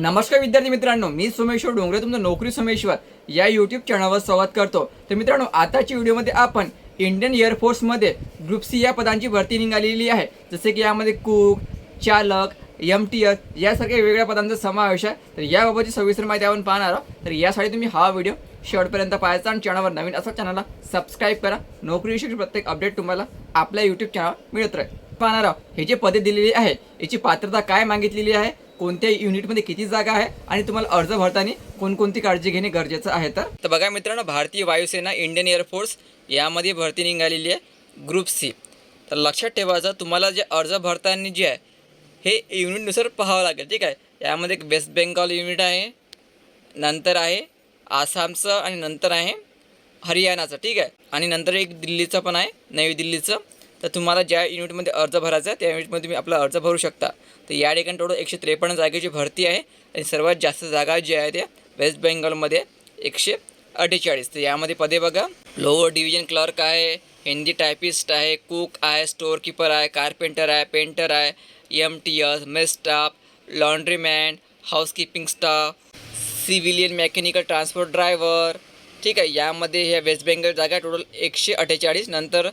नमस्कार विद्यार्थी मित्रांनो मी सोमेश्वर डोंगरे तुमचं नोकरी सोमेश्वर या यूट्यूब चॅनलवर स्वागत करतो. तर मित्रांनो आताच्या व्हिडिओमध्ये आपण इंडियन एअरफोर्समध्ये ग्रुप सी या पदांची भरती निघालेली आहे. जसे की यामध्ये कुक चालक एम टी एस यासारख्या वेगवेगळ्या पदांचा समावेश आहे. तर याबाबतची सविस्तर माहिती आपण पाहणार आहोत. तर यासाठी तुम्ही हा व्हिडिओ शेवटपर्यंत पाहायचा आणि चॅनलवर नवीन असा चॅनलला सबस्क्राईब करा. नोकरीविषयी प्रत्येक अपडेट तुम्हाला आपल्या यूट्यूब चॅनलवर मिळत राहील. पाहणार आहोत हे जे पदे दिलेली आहे याची पात्रता काय मागितलेली आहे? कोणत्या युनिटमध्ये किती जागा आहे आणि तुम्हाला अर्ज भरताना कोणकोणती काळजी घेणे गरजेचं आहे तर? तर बघा मित्रांनो भारतीय वायुसेना इंडियन एअरफोर्स यामध्ये भरती निघालेली आहे. Group C. तर लक्षात ठेवायचं तुम्हाला जे अर्ज भरताना जे आहे हे युनिटनुसार पाहावं लागेल ठीक आहे? यामध्ये एक वेस्ट बेंगॉल युनिट आहे नंतर आहे आसामचं आणि नंतर आहे हरियाणाचं ठीक आहे? आणि नंतर एक दिल्लीचं पण आहे नवी दिल्लीचं. तर तुम्हाला ज्या युनिटमध्ये अर्ज भरायचा आहे त्या युनिटमध्ये तुम्ही आपला अर्ज भरू शकता. तर या ठिकाणी टोटल एकशे त्रेपन्न जागेची भरती आहे आणि सर्वात जास्त जागा ज्या आहे त्या वेस्ट बेंगॉलमध्ये एकशे अठ्ठेचाळीस तर यामध्ये पदे बघा. लोअर डिव्हिजन क्लर्क आहे हिंदी टायपिस्ट आहे कुक आहे स्टोअर कीपर आहे कारपेंटर आहे पेंटर आहे M T S mess staff laundryman housekeeping staff civilian mechanical transport driver ठीक आहे यामध्ये ह्या वेस्ट बेंगल जागा टोटल एकशे अठ्ठेचाळीस नंतर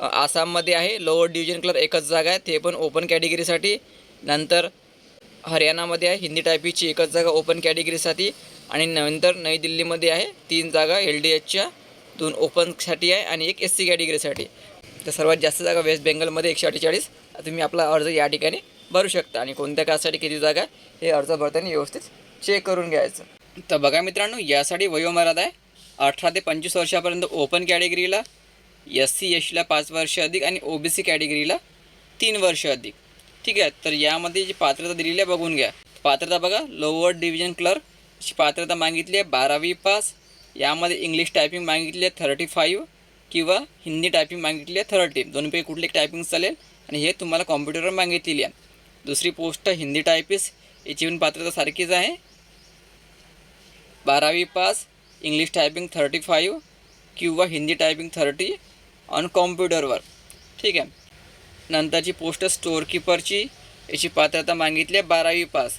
आसाममध्ये आहे. लोअर डिव्हिजन क्लब एकच जागा आहे. ते पण ओपन कॅटेगरीसाठी नंतर हरियाणामध्ये आहे. हिंदी टायपिंगची एकच जागा ओपन कॅटेगरीसाठी आणि नंतर नवी दिल्लीमध्ये आहे. तीन जागा एल डी एचच्या दोन ओपनसाठी आहे आणि एक एस सी कॅटेगरीसाठी तर सर्वात जास्त जागा वेस्ट बेंगलमध्ये एकशे अठ्ठेचाळीस. तुम्ही आपला अर्ज या ठिकाणी भरू शकता. आणि कोणत्या कास्टसाठी किती जागा आहे हे अर्ज भरताना व्यवस्थित चेक करून घ्यायचं. तर बघा मित्रांनो यासाठी वयोमर्यादा आहे. अठरा ते पंचवीस वर्षापर्यंत ओपन कॅटेगरीला एस सी एस टीला पाच वर्ष अधिक आणि ओ बी सी कॅटेगरीला तीन वर्ष अधिक. ठीक आहे? तर यामध्ये जी पात्रता दिलेली आहे बघून घ्या. पात्रता बघा. लोअर डिव्हिजन क्लर्कची पात्रता मागितली आहे बारावी पास. यामध्ये इंग्लिश टायपिंग मागितली आहे थर्टी फाईव्ह किंवा हिंदी टायपिंग मागितली आहे थर्टी दोन्हीपैकी कुठली टायपिंग चालेल? आणि हे तुम्हाला कॉम्प्युटरवर मागितलेली आहे. दुसरी पोस्ट हिंदी टायपिस्ट याची पण पात्रता सारखीच आहे. बारावी pass English typing thirty five किंवा हिंदी टायपिंग थर्टी ऑन कॉम्प्युटरवर. ठीक आहे. नंतरची पोस्ट स्टोअरकीपरची याची पात्रता मागितली आहे बारावी पास.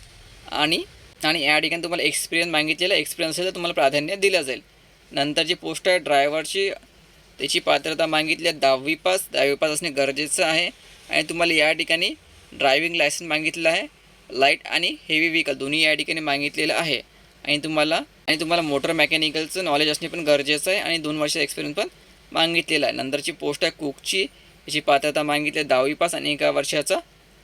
आणि आणि या ठिकाणी तुम्हाला एक्सपिरियन्स मागितलेला एक्सपिरियन्स असेल तर तुम्हाला प्राधान्य दिलं जाईल. नंतरची पोस्ट आहे ड्रायव्हरची त्याची पात्रता मागितली आहे दहावी पास. दहावी पास असणे गरजेचं आहे. आणि तुम्हाला या ठिकाणी ड्रायव्हिंग लायसन्स मागितलं आहे. लाइट आणि हेवी व्हीकल दोन्ही या ठिकाणी मागितलेलं आहे. आणि तुम्हाला आणि तुम्हाला मोटर मेकॅनिकलचं नॉलेज असणे पण गरजेचं आहे. आणि दोन वर्षाचा एक्सपिरियन्स पण मागितलेला आहे. नंतरची पोस्ट आहे कुकची. याची पात्रता मागितली आहे दहावी पास आणि एका वर्षाचा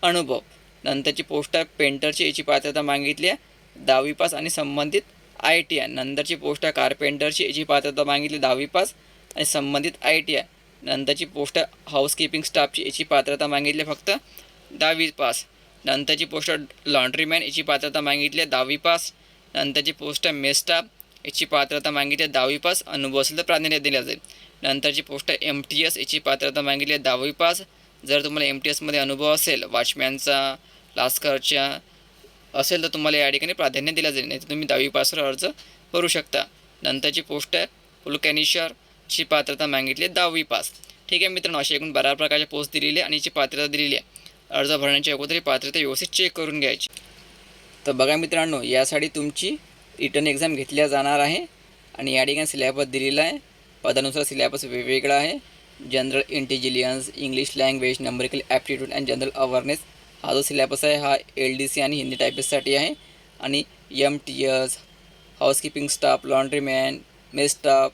अनुभव. नंतरची पोस्ट आहे पेंटरची. याची पात्रता मागितली आहे दहावी पास आणि संबंधित आय टी आय. नंतरची पोस्ट आहे कारपेंटरची. याची पात्रता मागितली दहावी पास आणि संबंधित आय टी आय. नंतरची पोस्ट आहे हाऊसकीपिंग स्टाफची. याची पात्रता मागितली आहे फक्त दहावी पास नंतरची पोस्ट आहे लॉन्ड्रीमॅन. याची पात्रता मागितली आहे दहावी पास नंतरची पोस्ट आहे मेस स्टाफ याची पात्रता मागितली आहे दहावी पास. अनुभव असेल तर प्राधान्य दिला जाईल नंतरची पोस्ट आहे एम टी एस याची पात्रता मागितली आहे दहावी पास. जर तुम्हाला एम टी एसमध्ये अनुभव असेल वॉचमॅनचा लास्करच्या असेल तर तुम्हाला या ठिकाणी प्राधान्य दिलं जाईल. नाही तर तुम्ही दहावी पासवर अर्ज करू शकता. नंतरची पोस्ट आहे फुलकॅनिशरची पात्रता मागितली आहे दहावी पास. ठीक आहे मित्रांनो अशी एकूण बारा प्रकारच्या पोस्ट दिलेली आहे आणि याची पात्रता दिलेली आहे. अर्ज भरण्याच्या अगोदर ही पात्रता व्यवस्थित चेक करून घ्यायची. तर बघा मित्रांनो यासाठी तुमची रिटर्न एक्झाम घेतल्या जाणार आहे आणि या ठिकाणी सिलॅबस दिलेला आहे. पदानुसार सिलॅबस वेगवेगळा आहे. General intelligence English language numerical aptitude and general awareness हा जो सिलॅबस आहे हा एल डी सी आणि हिंदी टायपिस्टसाठी आहे. आणि M T S housekeeping staff laundryman mess staff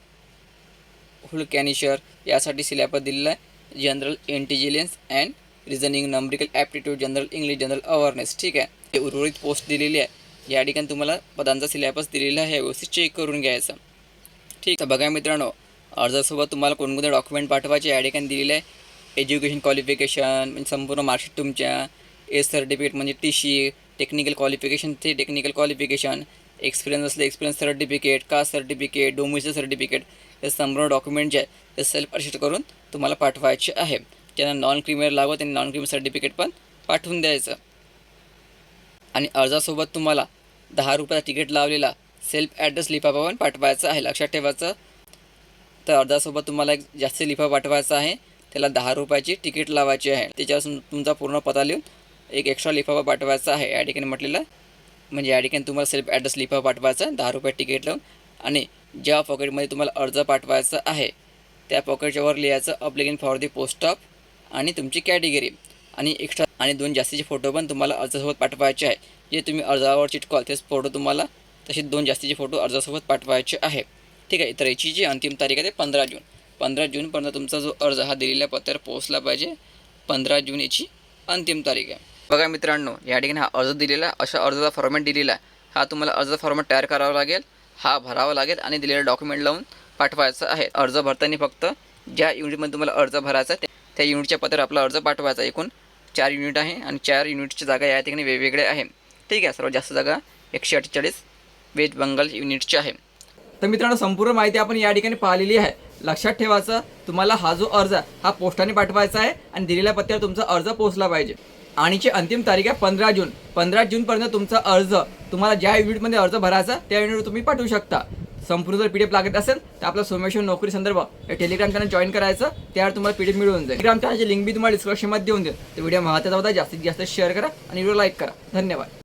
हुलकॅनिशर यासाठी सिलॅबस दिलेला आहे. General intelligence and reasoning numerical aptitude general English general awareness ठीक आहे. उर्वरित पोस्ट दिलेली आहे. या ठिकाणी तुम्हाला पदांचा सिलेबस दिलेला आहे. व्यवस्थित चेक करून घ्यायचं. ठीक तर बघा मित्रांनो अर्जासोबत तुम्हाला कोणकोणते डॉक्युमेंट पाठवायचे या ठिकाणी दिलेले आहे. एज्युकेशन क्वालिफिकेशन म्हणजे संपूर्ण मार्कशीट तुमच्या एस सर्टिफिकेट म्हणजे टी सी टेक्निकल क्वालिफिकेशन ते टेक्निकल क्वालिफिकेशन एक्सपिरियन्स असले experience certificate caste certificate domicile certificate हे संपूर्ण डॉक्युमेंट जे आहे ते सेल्फ असिस्ट करून तुम्हाला पाठवायचे आहे. ज्यांना नॉन क्रिमिनल लागो त्यांनी नॉन क्रिमिनल सर्टिफिकेट पण पाठवून द्यायचं. आणि अर्जासोबत तुम्हाला दहा रुपयाचा तिकीट लावलेला सेल्फ ॲड्रेस लिफाफा पण पाठवायचा आहे. लक्षात ठेवायचं. तर अर्जासोबत तुम्हाला एक जास्त लिफा पाठवायचा आहे. त्याला दहा रुपयाची तिकीट लावायची आहे. त्याच्यापासून तुमचा पूर्ण पता लिहून एक एक्स्ट्रा लिफाफा पाठवायचा आहे. या ठिकाणी म्हटलेलं म्हणजे या ठिकाणी तुम्हाला सेल्फ ॲड्रेस लिफा पाठवायचा आहे. दहा रुपये तिकीट लावून आणि ज्या पॉकेटमध्ये तुम्हाला अर्ज पाठवायचा आहे त्या पॉकेटच्यावर लिहायचं application for the post of आणि तुमची कॅटेगरी. आणि एक्स्ट्रा आणि दोन जास्तीचे फोटो पण तुम्हाला अर्जासोबत पाठवायचे आहे. जे तुम्ही अर्जावर चिटकॉल तेच फोटो तुम्हाला तसे दोन जास्तीचे फोटो अर्जासोबत पाठवायचे आहे. ठीक आहे तर याची जी अंतिम तारीख आहे ते पंधरा जून. पंधरा जूनपर्यंत तुमचा जो अर्ज हा दिलेल्या पत्त्यावर पोहोचला पाहिजे. पंधरा जून याची अंतिम तारीख आहे. बघा मित्रांनो या ठिकाणी हा अर्ज दिलेला आहे, अशा अर्जाचा फॉर्मॅट दिलेला आहे. हा तुम्हाला अर्जाचा फॉर्मॅट तयार करावा लागेल. हा भरावा लागेल आणि दिलेला डॉक्युमेंट लावून पाठवायचा आहे. अर्ज भरताना फक्त ज्या युनिटमध्ये तुम्हाला अर्ज भरायचा आहे त्या- युनिटच्या पत्रावर आपला अर्ज पाठवायचा. एकूण चार युनिट आहे आणि चार युनिटची जागा या ठिकाणी वेगवेगळ्या आहे. ठीक आहे सर्वात जास्त जागा एकशे अठ्ठेचाळीस वेस्ट बंगाल युनिटची आहे. तर मित्रांनो संपूर्ण माहिती आपण या ठिकाणी पाहिलेली आहे. लक्षात ठेवायचं तुम्हाला हा जो अर्ज हा पोस्टाने पाठवायचा आहे आणि दिलेल्या पत्त्यावर तुमचा अर्ज पोहोचला पाहिजे. आणि ची अंतिम तारीख आहे पंधरा जून. पंधरा जूनपर्यंत तुमचा अर्ज तुम्हाला ज्या युनिटमध्ये अर्ज भरायचा त्या युनिटवर तुम्ही पाठवू शकता. संपूर्ण जर पी डी एफ लागत असेल तर आपलं सोमेश्वर नोकरी संदर्भ या टेलिग्राम चॅनल जॉईन करायचं. त्यावर तुम्हाला पी डी एफ मिळून जाईल. टेलिग्राम चॅनलची लिंक बी तुम्हाला डिस्क्रिप्शनमध्ये देऊन देईल. तर व्हिडिओ महत्त्वाचा होता जास्तीत जास्त शेअर करा आणि व्हिडिओ लाईक करा. धन्यवाद.